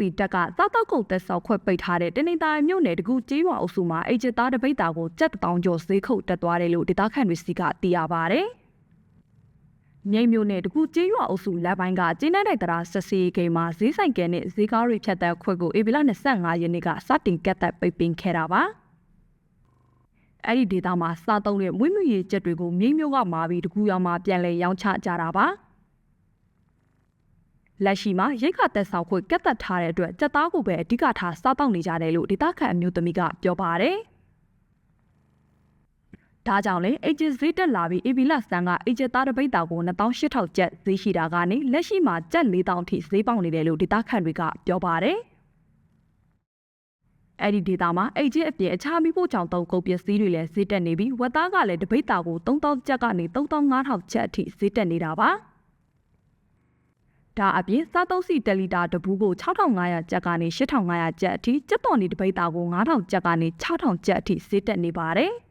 စီတက်ကစားတောက်ကုန်တက်ဆောက်ခွက်ပိတ်ထားတဲ့တင်းနေတာမြို့နယ်တကူကျေးရွာအုပ်စုမှာအိတ်ချစ်သားတပိတ်တာကိုကြက်တောင်ကျော်ဈေးခုတ်တက်သွားတယ်လို့ဒေသခံတွေစီကသိရပါဗျ။မြိတ်မြို့နယ်တကူကျေးရွာအုပ်စုလက်ပိုင်းကကျင်းတဲ့တရာဆက်စီဂိမ်းမှာဈေးဆိုင်ကဲနဲ့ဈေးကားတွေဖြတ်တဲ့ခွက်ကိုဧပြီလ25ရက်နေ့ကစတင်ကတ်သက်ပိတ်ပင်ခဲ့တာပါ။အဲ့ဒီဒေသမှာစားသုံးတဲ့မွေးမြူရေးချက်တွေကိုမြိတ်မြို့ကမာပြီးတကူရွာမှာပြန်လည်ရောင်းချကြတာပါ။ လက်ရှိမှာရိတ်ခတက်ဆောင်ခွင့်ကတ်သက်ထားတဲ့အတွက်စက်သားကိုပဲအဓိကထားစားတောက်နေကြတယ်လို့ဒေသခံအမျိုးသမီးကပြောပါတယ်။ဒါကြောင့်လေအဂျစ်ဈေးတက်လာပြီးအေဘီလဆန်ကအဂျစ်သားတစ်ပိတ်တာကို2800ကျပ်ဈေးရှိတာကနေလက်ရှိမှာကျပ်4000ထိဈေးပေါက်နေတယ်လို့ဒေသခံတွေကပြောပါတယ်။အဲ့ဒီဒေတာမှာအိတ်ကြီးအပြင်အခြားမိဖို့ကြောင့်သုံးကုန်ပစ္စည်းတွေလည်းဈေးတက်နေပြီးဝက်သားကလည်းတပိတ်တာကို3000ကျပ်ကနေ3500ကျပ်အထိဈေးတက်နေတာပါ။ ဒါအပြင်စားသုံးစီ1လီတာတဘူးကို6500ကျပ်ကနေ8500ကျပ်အထိကျက်တော်နေတပိတ်တာကို9000ကျပ်ကနေ6000ကျပ်အထိဈေးတက်နေပါတယ်။